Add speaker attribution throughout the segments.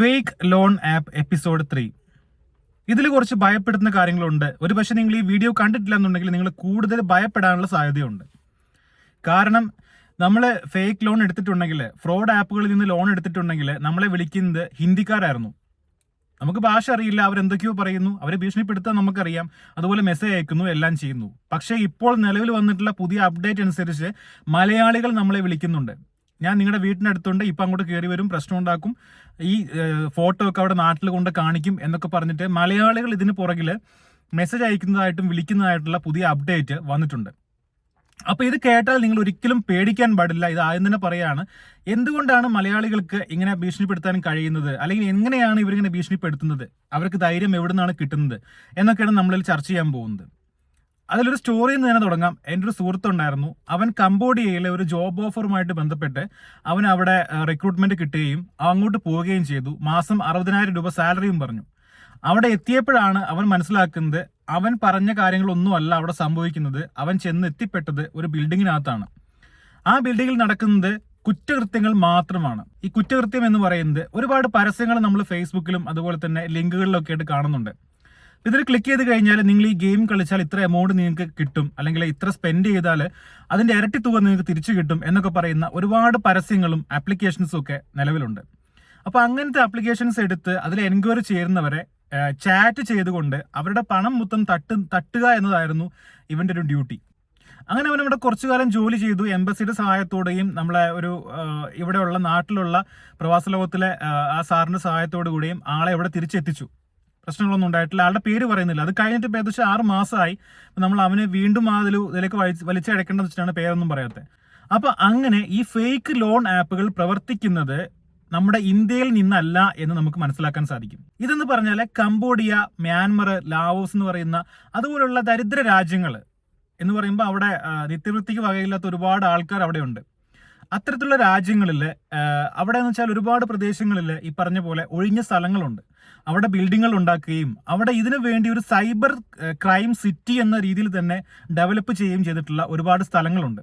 Speaker 1: Fake loan app episode three ഇതിൽ കുറച്ച് ഭയപ്പെടുത്തുന്ന കാര്യങ്ങളുണ്ട്. ഒരു പക്ഷേ നിങ്ങൾ ഈ വീഡിയോ കണ്ടിട്ടില്ല എന്നുണ്ടെങ്കിൽ നിങ്ങൾ കൂടുതൽ ഭയപ്പെടാനുള്ള സാധ്യതയുണ്ട്. കാരണം നമ്മൾ ഫേക്ക് ലോൺ എടുത്തിട്ടുണ്ടെങ്കിൽ ഫ്രോഡ് ആപ്പുകളിൽ നിന്ന് ലോൺ എടുത്തിട്ടുണ്ടെങ്കിൽ നമ്മളെ വിളിക്കുന്നത് ഹിന്ദിക്കാരായിരുന്നു. നമുക്ക് ഭാഷ അറിയില്ല അവരെന്തൊക്കെയോ പറയുന്നു അവരെ ഭീഷണിപ്പെടുത്താൻ നമുക്കറിയാം അതുപോലെ മെസ്സേജ് അയക്കുന്നു എല്ലാം ചെയ്യുന്നു. പക്ഷേ ഇപ്പോൾ നിലവിൽ വന്നിട്ടുള്ള പുതിയ അപ്ഡേറ്റ് അനുസരിച്ച് മലയാളികൾ നമ്മളെ വിളിക്കുന്നുണ്ട്. ഞാൻ നിങ്ങളുടെ വീട്ടിനടുത്തുണ്ട് ഇപ്പം അങ്ങോട്ട് കയറി വരും പ്രശ്നം ഉണ്ടാക്കും. ഈ ഫോട്ടോ ഒക്കെ അവിടെ നാട്ടിൽ കൊണ്ട് കാണിക്കും എന്നൊക്കെ പറഞ്ഞിട്ട് മലയാളികൾ ഇതിന് പുറകിൽ മെസ്സേജ് അയക്കുന്നതായിട്ടും വിളിക്കുന്നതായിട്ടുള്ള പുതിയ അപ്ഡേറ്റ് വന്നിട്ടുണ്ട്. അപ്പോൾ ഇത് കേട്ടാൽ നിങ്ങൾ ഒരിക്കലും പേടിക്കാൻ പാടില്ല. ഇത് ആദ്യം തന്നെ പറയാണ് എന്തുകൊണ്ടാണ് മലയാളികൾക്ക് ഇങ്ങനെ ഭീഷണിപ്പെടുത്താൻ കഴിയുന്നത്? അല്ലെങ്കിൽ എങ്ങനെയാണ് ഇവരിങ്ങനെ ഭീഷണിപ്പെടുത്തുന്നത്? അവർക്ക് ധൈര്യം എവിടെ നിന്നാണ് കിട്ടുന്നത്? എന്നൊക്കെയാണ് നമ്മളിൽ ചർച്ച ചെയ്യാൻ പോകുന്നത്. അതിലൊരു സ്റ്റോറിയിൽ നിന്ന് തന്നെ തുടങ്ങാം. എന്റെ ഒരു സുഹൃത്തുണ്ടായിരുന്നു. അവൻ കംബോഡിയയിലെ ഒരു ജോബ് ഓഫറുമായിട്ട് ബന്ധപ്പെട്ട് അവൻ അവിടെ റിക്രൂട്ട്മെന്റ് കിട്ടുകയും അങ്ങോട്ട് പോവുകയും ചെയ്തു. മാസം അറുപതിനായിരം രൂപ സാലറിയും പറഞ്ഞു. അവിടെ എത്തിയപ്പോഴാണ് അവൻ മനസ്സിലാക്കുന്നത് അവൻ പറഞ്ഞ കാര്യങ്ങളൊന്നുമല്ല അവിടെ സംഭവിക്കുന്നത്. അവൻ ചെന്ന് എത്തിപ്പെട്ടത് ഒരു ബിൽഡിങ്ങിനകത്താണ് ആ ബിൽഡിങ്ങിൽ നടക്കുന്നത് കുറ്റകൃത്യങ്ങൾ മാത്രമാണ്. ഈ കുറ്റകൃത്യം എന്ന് പറയുന്നത് ഒരുപാട് പരസ്യങ്ങൾ നമ്മൾ ഫേസ്ബുക്കിലും അതുപോലെ തന്നെ ലിങ്കുകളിലൊക്കെ ആയിട്ട് കാണുന്നുണ്ട്. ഇതിൽ ക്ലിക്ക് ചെയ്ത് കഴിഞ്ഞാൽ നിങ്ങൾ ഈ ഗെയിം കളിച്ചാൽ ഇത്ര എമൗണ്ട് നിങ്ങൾക്ക് കിട്ടും. അല്ലെങ്കിൽ ഇത്ര സ്പെൻഡ് ചെയ്താൽ അതിന്റെ ഇരട്ടി തുക നിങ്ങൾക്ക് തിരിച്ചു കിട്ടും എന്നൊക്കെ പറയുന്ന ഒരുപാട് പരസ്യങ്ങളും ആപ്ലിക്കേഷൻസും ഒക്കെ നിലവിലുണ്ട്. അപ്പോൾ അങ്ങനത്തെ ആപ്ലിക്കേഷൻസ് എടുത്ത് അതിൽ എൻക്വയറി ചെയ്യുന്നവരെ ചാറ്റ് ചെയ്തുകൊണ്ട് അവരുടെ പണം മൊത്തം തട്ട് തട്ടുക എന്നതായിരുന്നു ഇവന്റെ ഒരു ഡ്യൂട്ടി അങ്ങനെ അവൻ ഇവിടെ കുറച്ചു കാലം ജോലി ചെയ്തു എംബസിയുടെ സഹായത്തോടെയും നമ്മളെ ഒരു ഇവിടെയുള്ള നാട്ടിലുള്ള പ്രവാസ ലോകത്തിലെ ആ സാറിന്റെ സഹായത്തോടു കൂടിയും ആളെ ഇവിടെ തിരിച്ചെത്തിച്ചു. പ്രശ്നങ്ങളൊന്നും ഉണ്ടായിട്ടില്ല. ആളുടെ പേര് പറയുന്നില്ല. അത് കഴിഞ്ഞിട്ട് ഏകദേശം ആറ് മാസമായി. നമ്മൾ അവനെ വീണ്ടും അതിൽ ഇതിലേക്ക് വലിച്ചടക്കേണ്ടത് വെച്ചിട്ടാണ് പേരൊന്നും പറയാത്തത് അപ്പൊ അങ്ങനെ ഈ ഫേക്ക് ലോൺ ആപ്പുകൾ പ്രവർത്തിക്കുന്നത് നമ്മുടെ ഇന്ത്യയിൽ നിന്നല്ല എന്ന് നമുക്ക് മനസ്സിലാക്കാൻ സാധിക്കും. ഇതെന്ന് പറഞ്ഞാൽ കംബോഡിയ മ്യാൻമർ ലാവോസ് എന്ന് പറയുന്ന അതുപോലുള്ള ദരിദ്ര രാജ്യങ്ങൾ എന്ന് പറയുമ്പോൾ അവിടെ നിത്യവൃത്തിക്ക് വകയില്ലാത്ത ഒരുപാട് ആൾക്കാർ അവിടെ ഉണ്ട് അത്തരത്തിലുള്ള രാജ്യങ്ങളിൽ അവിടെ എന്ന് വെച്ചാൽ ഒരുപാട് പ്രദേശങ്ങളിൽ ഈ പറഞ്ഞ പോലെ ഒഴിഞ്ഞ സ്ഥലങ്ങളുണ്ട്. അവിടെ ബിൽഡിങ്ങുകൾ ഉണ്ടാക്കുകയും അവിടെ ഇതിനു വേണ്ടി ഒരു സൈബർ ക്രൈം സിറ്റി എന്ന രീതിയിൽ തന്നെ ഡെവലപ്പ് ചെയ്യുകയും ചെയ്തിട്ടുള്ള ഒരുപാട് സ്ഥലങ്ങളുണ്ട്.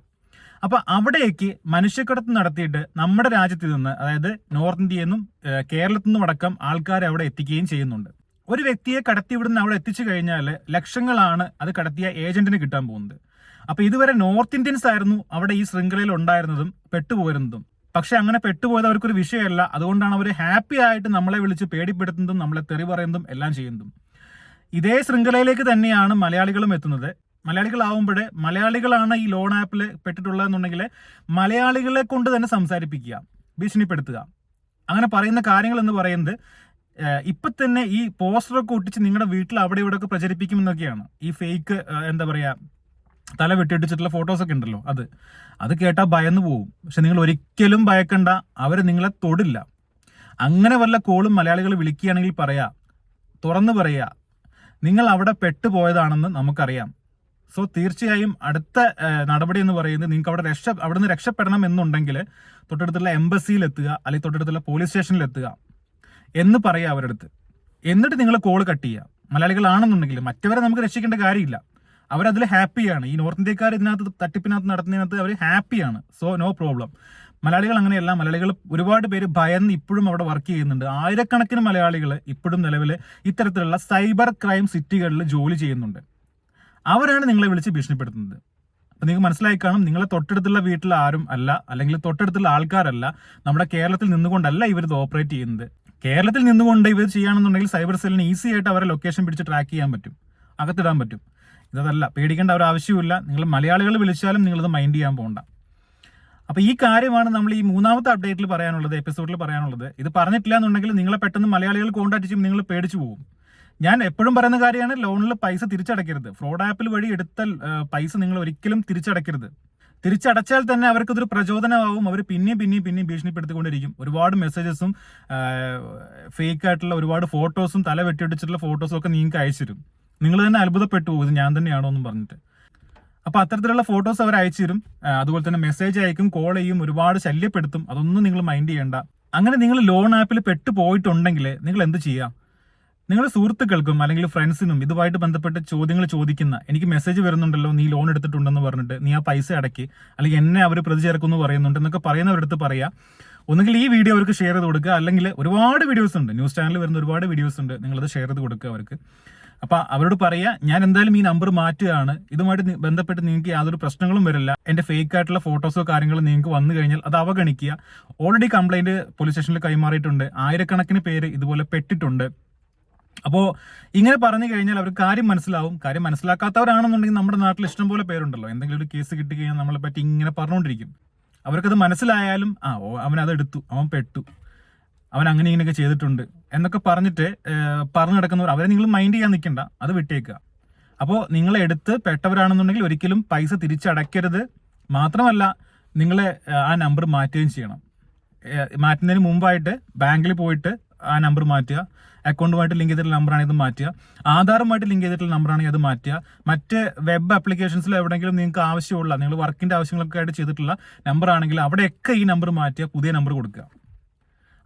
Speaker 1: അപ്പോൾ അവിടേക്ക് മനുഷ്യക്കടത്ത് നടത്തിയിട്ട് നമ്മുടെ രാജ്യത്ത് നിന്ന് അതായത് നോർത്ത് ഇന്ത്യയിൽ നിന്നും കേരളത്തിൽ നിന്നും അടക്കം ആൾക്കാരെ അവിടെ എത്തിക്കുകയും ചെയ്യുന്നുണ്ട്. ഒരു വ്യക്തിയെ കടത്തി ഇവിടുന്ന് അവിടെ എത്തിച്ചു കഴിഞ്ഞാൽ ലക്ഷങ്ങളാണ് അത് കടത്തിയ ഏജന്റിന് കിട്ടാൻ പോകുന്നത്. അപ്പോൾ ഇതുവരെ നോർത്ത് ഇന്ത്യൻസ് ആയിരുന്നു അവിടെ ഈ ശൃംഖലയിൽ ഉണ്ടായിരുന്നതും പെട്ടുപോയിരുന്നതും പക്ഷെ അങ്ങനെ പെട്ടുപോയത് അവർക്കൊരു വിഷയമല്ല. അതുകൊണ്ടാണ് അവർ ഹാപ്പി ആയിട്ട് നമ്മളെ വിളിച്ച് പേടിപ്പെടുത്തുന്നതും നമ്മളെ തെറി പറയുന്നതും എല്ലാം ചെയ്യുന്നതും. ഇതേ ശൃംഖലയിലേക്ക് തന്നെയാണ് മലയാളികളും എത്തുന്നത്. മലയാളികളാവുമ്പോഴേ മലയാളികളാണ് ഈ ലോൺ ആപ്പിൽ പെട്ടിട്ടുള്ളതെന്നുണ്ടെങ്കിൽ മലയാളികളെ കൊണ്ട് തന്നെ സംസാരിപ്പിക്കുക ഭീഷണിപ്പെടുത്തുക. അങ്ങനെ പറയുന്ന കാര്യങ്ങൾ എന്ന് പറയുന്നത് ഇപ്പൊ തന്നെ ഈ പോസ്റ്ററൊക്കെ ഒട്ടിച്ച് നിങ്ങളുടെ വീട്ടിൽ അവിടെ ഇവിടെ ഒക്കെ പ്രചരിപ്പിക്കുമെന്നൊക്കെയാണ്. ഈ ഫേക്ക് എന്താ പറയാ തല വെട്ടിയിട്ടിച്ചിട്ടുള്ള ഫോട്ടോസ് ഒക്കെ ഉണ്ടല്ലോ അത്. അത് കേട്ടാൽ ഭയന്ന് പോവും. പക്ഷെ നിങ്ങൾ ഒരിക്കലും ഭയക്കണ്ട അവർ നിങ്ങളെ തൊടില്ല. അങ്ങനെ വല്ല കോളും മലയാളികൾ വിളിക്കുകയാണെങ്കിൽ പറയാ തുറന്നു പറയാ നിങ്ങൾ അവിടെ പെട്ടുപോയതാണെന്ന് നമുക്കറിയാം. സോ തീർച്ചയായും അടുത്ത നടപടി എന്ന് പറയുന്നത് നിങ്ങൾക്ക് അവിടെ രക്ഷ അവിടെ നിന്ന് രക്ഷപ്പെടണം എന്നുണ്ടെങ്കിൽ തൊട്ടടുത്തുള്ള എംബസിയിൽ എത്തുക അല്ലെങ്കിൽ തൊട്ടടുത്തുള്ള പോലീസ് സ്റ്റേഷനിൽ എത്തുക എന്ന് പറയുക അവരടുത്ത്. എന്നിട്ട് നിങ്ങൾ കോൾ കട്ട് ചെയ്യുക. മലയാളികളാണെന്നുണ്ടെങ്കിൽ മറ്റവരെ നമുക്ക് രക്ഷിക്കേണ്ട കാര്യമില്ല. അവരതിൽ ഹാപ്പിയാണ്. ഈ നോർത്ത് ഇന്ത്യക്കാർ ഇതിനകത്ത് തട്ടിപ്പിനകത്ത് നടത്തുന്നതിനകത്ത് അവർ ഹാപ്പിയാണ്. So no problem. മലയാളികൾ അങ്ങനെയല്ല. മലയാളികൾ ഒരുപാട് പേര് ഭയന്ന് ഇപ്പോഴും അവിടെ വർക്ക് ചെയ്യുന്നുണ്ട്. ആയിരക്കണക്കിന് മലയാളികൾ ഇപ്പോഴും നിലവിൽ ഇത്തരത്തിലുള്ള സൈബർ ക്രൈം സിറ്റികളിൽ ജോലി ചെയ്യുന്നുണ്ട്. അവരാണ് നിങ്ങളെ വിളിച്ച് ഭീഷണിപ്പെടുത്തുന്നത്. അപ്പൊ നിങ്ങൾക്ക് മനസ്സിലായി കാണും നിങ്ങളെ തൊട്ടടുത്തുള്ള വീട്ടിൽ ആരും അല്ല അല്ലെങ്കിൽ തൊട്ടടുത്തുള്ള ആൾക്കാരല്ല നമ്മുടെ കേരളത്തിൽ നിന്നുകൊണ്ടല്ല ഇവർ ഇത് ഓപ്പറേറ്റ് ചെയ്യുന്നത്. കേരളത്തിൽ നിന്നുകൊണ്ട് ഇവർ ചെയ്യുകയാണെന്നുണ്ടെങ്കിൽ സൈബർ സെല്ലിന് ഈസി ആയിട്ട് അവരെ ലൊക്കേഷൻ പിടിച്ച് ട്രാക്ക് ചെയ്യാൻ പറ്റും. അകത്തിടാൻ പറ്റും. ഇതല്ല പേടിക്കേണ്ട ഒരു ആവശ്യമില്ല നിങ്ങൾ മലയാളികൾ വിളിച്ചാലും നിങ്ങളത് മൈൻഡ് ചെയ്യാൻ പോകണ്ട അപ്പോൾ ഈ കാര്യമാണ് നമ്മൾ ഈ മൂന്നാമത്തെ അപ്ഡേറ്റിൽ പറയാനുള്ളത് എപ്പിസോഡിൽ പറയാനുള്ളത്. ഇത് പറഞ്ഞിട്ടില്ല എന്നുണ്ടെങ്കിൽ നിങ്ങളെ പെട്ടെന്ന് മലയാളികൾ കോൺടാക്ട് ചെയ്യും നിങ്ങൾ പേടിച്ചു പോകും. ഞാൻ എപ്പോഴും പറയുന്ന കാര്യമാണ് ലോണിൽ പൈസ തിരിച്ചടയ്ക്കരുത്. ഫ്രോഡ് ആപ്പിൽ വഴി എടുത്ത പൈസ നിങ്ങൾ ഒരിക്കലും തിരിച്ചടയ്ക്കരുത്. തിരിച്ചടച്ചാൽ തന്നെ അവർക്ക് ഇതൊരു പ്രചോദനമാവും. അവർ പിന്നെയും പിന്നെയും പിന്നെയും ഭീഷണിപ്പെടുത്തിക്കൊണ്ടിരിക്കും. ഒരുപാട് മെസ്സേജസും ഫേക്ക് ആയിട്ടുള്ള ഒരുപാട് ഫോട്ടോസും തല വെട്ടിയിടിച്ചിട്ടുള്ള ഫോട്ടോസും ഒക്കെ നിങ്ങൾക്ക് അയച്ചു നിങ്ങൾ തന്നെ അത്ഭുതപ്പെട്ടു പോകും ഇത് ഞാൻ തന്നെയാണോ എന്ന് പറഞ്ഞിട്ട്. അപ്പൊ അത്തരത്തിലുള്ള ഫോട്ടോസ് അവർ അയച്ചു തരും അതുപോലെ തന്നെ മെസ്സേജ് അയക്കും കോൾ ചെയ്യും ഒരുപാട് ശല്യപ്പെടുത്തും അതൊന്നും നിങ്ങൾ മൈൻഡ് ചെയ്യേണ്ട. അങ്ങനെ നിങ്ങൾ ലോൺ ആപ്പിൽ പെട്ട് പോയിട്ടുണ്ടെങ്കിൽ നിങ്ങൾ എന്ത് ചെയ്യാം? നിങ്ങളുടെ സുഹൃത്തുക്കൾക്കും അല്ലെങ്കിൽ ഫ്രണ്ട്സിനും ഇതുമായിട്ട് ബന്ധപ്പെട്ട് ചോദ്യങ്ങൾ ചോദിക്കുന്ന എനിക്ക് മെസ്സേജ് വരുന്നുണ്ടല്ലോ നീ ലോൺ എടുത്തിട്ടുണ്ടെന്ന് പറഞ്ഞിട്ട് നീ ആ പൈസ അടക്കി അല്ലെങ്കിൽ എന്നെ അവർ പ്രതി ചേർക്കുമെന്ന് പറയുന്നുണ്ട് എന്നൊക്കെ പറയുന്നവരടുത്ത് പറയാ. ഒന്നുകിൽ ഈ വീഡിയോ അവർക്ക് ഷെയർ ചെയ്ത് കൊടുക്കുക അല്ലെങ്കിൽ ഒരുപാട് വീഡിയോസ് ഉണ്ട്. ന്യൂസ് ചാനലിൽ വരുന്ന ഒരുപാട് വീഡിയോസ് ഉണ്ട് നിങ്ങളത് ഷെയർ ചെയ്ത് കൊടുക്കുക അവർക്ക്. അപ്പൊ അവരോട് പറയാ ഞാൻ എന്തായാലും ഈ നമ്പർ മാറ്റുകയാണ്. ഇതുമായിട്ട് ബന്ധപ്പെട്ട് നിങ്ങൾക്ക് യാതൊരു പ്രശ്നങ്ങളും വരില്ല. എന്റെ ഫേക്ക് ആയിട്ടുള്ള ഫോട്ടോസോ കാര്യങ്ങളോ നിങ്ങൾക്ക് വന്നു കഴിഞ്ഞാൽ അത് അവഗണിക്കുക. ഓൾറെഡി കംപ്ലൈന്റ് പോലീസ് സ്റ്റേഷനിൽ കൈമാറിയിട്ടുണ്ട്. ആയിരക്കണക്കിന് പേര് ഇതുപോലെ പെട്ടിട്ടുണ്ട്. അപ്പോൾ ഇങ്ങനെ പറഞ്ഞു കഴിഞ്ഞാൽ അവർക്ക് കാര്യം മനസ്സിലാവും. കാര്യം മനസ്സിലാക്കാത്തവരാണെന്നുണ്ടെങ്കിൽ നമ്മുടെ നാട്ടിൽ ഇഷ്ടം പോലെ പേരുണ്ടല്ലോ. എന്തെങ്കിലും ഒരു കേസ് കിട്ടി കഴിഞ്ഞാൽ നമ്മളെ പറ്റി ഇങ്ങനെ പറഞ്ഞുകൊണ്ടിരിക്കും. അവർക്കത് മനസ്സിലായാലും ആ അവൻ അത് എടുത്തു. അവൻ പെട്ടു. അവൻ അങ്ങനെ ഇങ്ങനെയൊക്കെ ചെയ്തിട്ടുണ്ട് എന്നൊക്കെ പറഞ്ഞിട്ട് പറഞ്ഞു നടക്കുന്നവർ അവരെ നിങ്ങൾ മൈൻഡ് ചെയ്യാൻ നിൽക്കണ്ട. അത് വിട്ടേക്കുക. അപ്പോൾ നിങ്ങളെ എടുത്ത് പെട്ടവരാണെന്നുണ്ടെങ്കിൽ ഒരിക്കലും പൈസ തിരിച്ചടയ്ക്കരുത്. മാത്രമല്ല നിങ്ങളെ ആ നമ്പർ മാറ്റുകയും ചെയ്യണം. മാറ്റുന്നതിന് മുമ്പായിട്ട് ബാങ്കിൽ പോയിട്ട് ആ നമ്പർ മാറ്റുക. അക്കൗണ്ടുമായിട്ട് ലിങ്ക് ചെയ്തിട്ടുള്ള നമ്പറാണെങ്കിൽ ഇത് മാറ്റുക. ആധാറുമായിട്ട് ലിങ്ക് ചെയ്തിട്ടുള്ള നമ്പറാണെങ്കിൽ അത് മാറ്റുക. മറ്റ് വെബ് ആപ്ലിക്കേഷൻസിൽ എവിടെയെങ്കിലും നിങ്ങൾക്ക് ആവശ്യമുള്ള നിങ്ങൾ വർക്കിന്റെ ആവശ്യങ്ങളൊക്കെ ആയിട്ട് ചെയ്തിട്ടുള്ള നമ്പറാണെങ്കിൽ അവിടെയൊക്കെ ഈ നമ്പർ മാറ്റുക പുതിയ നമ്പർ കൊടുക്കുക.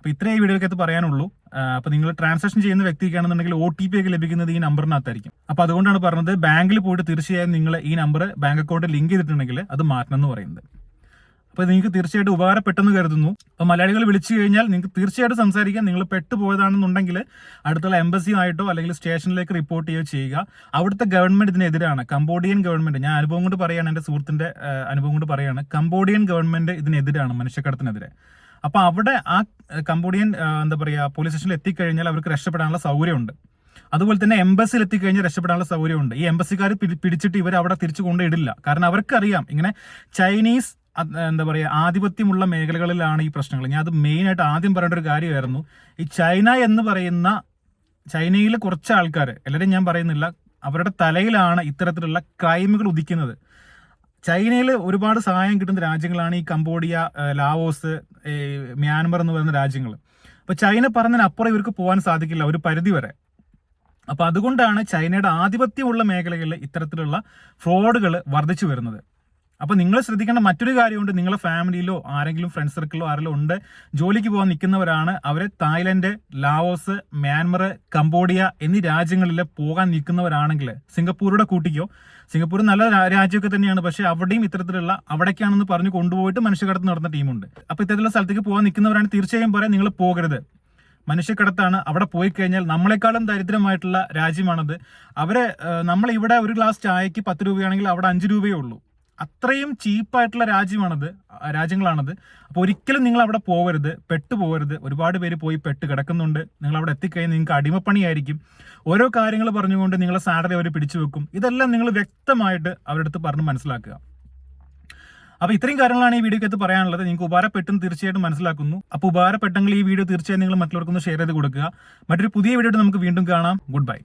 Speaker 1: അപ്പൊ ഇത്രയും വീടുകൾക്കകത്ത് പറയാനുള്ളൂ. അപ്പൊ നിങ്ങൾ ട്രാൻസാക്ഷൻ ചെയ്യുന്ന വ്യക്തിക്കാണെന്നുണ്ടെങ്കിൽ ഒ ടി പി ഒക്കെ ലഭിക്കുന്നത് ഈ നമ്പറിനകത്തായിരിക്കും. അപ്പൊ അതുകൊണ്ടാണ് പറഞ്ഞത് ബാങ്കിൽ പോയിട്ട് തീർച്ചയായും നിങ്ങൾ ഈ നമ്പർ ബാങ്ക് അക്കൗണ്ട് ലിങ്ക് ചെയ്തിട്ടുണ്ടെങ്കിൽ അത് മാറ്റണം എന്ന് പറയുന്നത്. അപ്പൊ നിങ്ങൾക്ക് തീർച്ചയായിട്ടും ഉപകാരപ്പെട്ടെന്ന് കരുതുന്നു. അപ്പൊ മലയാളികൾ വിളിച്ചു കഴിഞ്ഞാൽ നിങ്ങൾക്ക് തീർച്ചയായിട്ടും സംസാരിക്കാം. നിങ്ങൾ പെട്ടുപോയതാണെന്നുണ്ടെങ്കിൽ അടുത്തുള്ള എംബസിയുമായിട്ടോ അല്ലെങ്കിൽ സ്റ്റേഷനിലേക്ക് റിപ്പോർട്ട് ചെയ്യുകയോ ചെയ്യുക. അവിടുത്തെ ഗവൺമെന്റ് ഇതിനെതിരാണ്. കംബോഡിയൻ ഗവൺമെന്റ് ഞാൻ അനുഭവം കൊണ്ട് പറയുകയാണ് എന്റെ സുഹൃത്തിന്റെ അനുഭവം കൊണ്ട് പറയുകയാണ് കംബോഡിയൻ ഗവൺമെന്റ് ഇതിനെതിരാണ് മനുഷ്യക്കടത്തിനെതിരെ. അപ്പൊ അവിടെ ആ കംബോഡിയൻ എന്താ പറയാ പോലീസ് സ്റ്റേഷനിൽ എത്തിക്കഴിഞ്ഞാൽ അവർക്ക് രക്ഷപ്പെടാനുള്ള സൗകര്യമുണ്ട്. അതുപോലെ തന്നെ എംബസിയിൽ എത്തിക്കഴിഞ്ഞാൽ രക്ഷപ്പെടാനുള്ള സൗകര്യമുണ്ട്. ഈ എംബസിക്കാർ പിടിച്ചിട്ട് ഇവർ അവിടെ തിരിച്ചു കൊണ്ടിടില്ല കാരണം അവർക്കറിയാം ഇങ്ങനെ ചൈനീസ് എന്താ പറയുക ആധിപത്യമുള്ള മേഖലകളിലാണ് ഈ പ്രശ്നങ്ങൾ. ഞാൻ അത് മെയിനായിട്ട് ആദ്യം പറയേണ്ട ഒരു കാര്യമായിരുന്നു. ഈ ചൈന എന്ന് പറയുന്ന ചൈനയിലെ കുറച്ച് ആൾക്കാർ എല്ലാവരും ഞാൻ പറയുന്നില്ല അവരുടെ തലയിലാണ് ഇത്തരത്തിലുള്ള ക്രൈമുകൾ ഉദിക്കുന്നത്. ചൈനയിൽ ഒരുപാട് സഹായം കിട്ടുന്ന രാജ്യങ്ങളാണ് ഈ കംബോഡിയ ലാവോസ് മ്യാൻമർ എന്ന് പറയുന്ന രാജ്യങ്ങൾ അപ്പോൾ ചൈന പറഞ്ഞതിനപ്പുറം ഇവർക്ക് പോകാൻ സാധിക്കില്ല ഒരു പരിധി വരെ അപ്പോൾ അതുകൊണ്ടാണ് ചൈനയുടെ ആധിപത്യമുള്ള മേഖലകളിൽ ഇത്തരത്തിലുള്ള ഫ്രോഡുകൾ വർദ്ധിച്ചു വരുന്നത്. അപ്പൊ നിങ്ങൾ ശ്രദ്ധിക്കേണ്ട മറ്റൊരു കാര്യമുണ്ട്. നിങ്ങളുടെ ഫാമിലിയിലോ ആരെങ്കിലും ഫ്രണ്ട് സർക്കിളിലോ ആരെങ്കിലും ഉണ്ട് ജോലിക്ക് പോകാൻ നിൽക്കുന്നവരാണ്. അവരെ തായ്ലൻഡ് ലാവോസ് മ്യാൻമർ കംബോഡിയ എന്നീ രാജ്യങ്ങളിൽ പോകാൻ നിൽക്കുന്നവരാണെങ്കിൽ സിംഗപ്പൂരുടെ കൂട്ടിക്കോ. സിംഗപ്പൂർ നല്ല രാജ്യമൊക്കെ തന്നെയാണ്. പക്ഷെ അവിടെയും ഇത്തരത്തിലുള്ള അവിടേക്കാണെന്ന് പറഞ്ഞു കൊണ്ടുപോയിട്ട് മനുഷ്യകടത്ത് നടന്ന ടീമുണ്ട്. അപ്പൊ ഇത്തരത്തിലുള്ള സ്ഥലത്തേക്ക് പോകാൻ നിൽക്കുന്നവരാണ്. തീർച്ചയായും പറയാം നിങ്ങൾ പോകരുത്. മനുഷ്യക്കടത്താണ്. അവിടെ പോയി കഴിഞ്ഞാൽ നമ്മളെക്കാളും ദരിദ്രമായിട്ടുള്ള രാജ്യമാണത്. അവരെ നമ്മളിവിടെ ഒരു ഗ്ലാസ് ചായക്ക് പത്ത് രൂപയാണെങ്കിൽ അവിടെ അഞ്ച് രൂപയേ ഉള്ളൂ. അത്രയും ചീപ്പായിട്ടുള്ള രാജ്യമാണത് രാജ്യങ്ങളാണത്. അപ്പോൾ ഒരിക്കലും നിങ്ങൾ അവിടെ പോകരുത് പെട്ട് പോകരുത് ഒരുപാട് പേര് പോയി പെട്ട് കിടക്കുന്നുണ്ട്. നിങ്ങൾ അവിടെ എത്തിക്കഴിഞ്ഞാൽ നിങ്ങൾക്ക് അടിമപ്പണിയായിരിക്കും. ഓരോ കാര്യങ്ങൾ പറഞ്ഞുകൊണ്ട് നിങ്ങളെ സാലറി അവർ പിടിച്ചു വെക്കും. ഇതെല്ലാം നിങ്ങൾ വ്യക്തമായിട്ട് അവരുടെ അടുത്ത് പറഞ്ഞ് മനസ്സിലാക്കുക. അപ്പോൾ ഇത്രയും കാര്യങ്ങളാണ് ഈ വീഡിയോക്കകത്ത് പറയാനുള്ളത്. നിങ്ങൾക്ക് ഉപകാരപ്പെട്ടെന്ന് തീർച്ചയായിട്ടും മനസ്സിലാക്കുന്നു. അപ്പോൾ ഉപകാരപ്പെട്ടെങ്കിൽ ഈ വീഡിയോ തീർച്ചയായും നിങ്ങൾ മറ്റുള്ളവർക്കൊന്ന് ഷെയർ ചെയ്ത് കൊടുക്കുക. മറ്റൊരു പുതിയ വീഡിയോ നമുക്ക് വീണ്ടും കാണാം. Good bye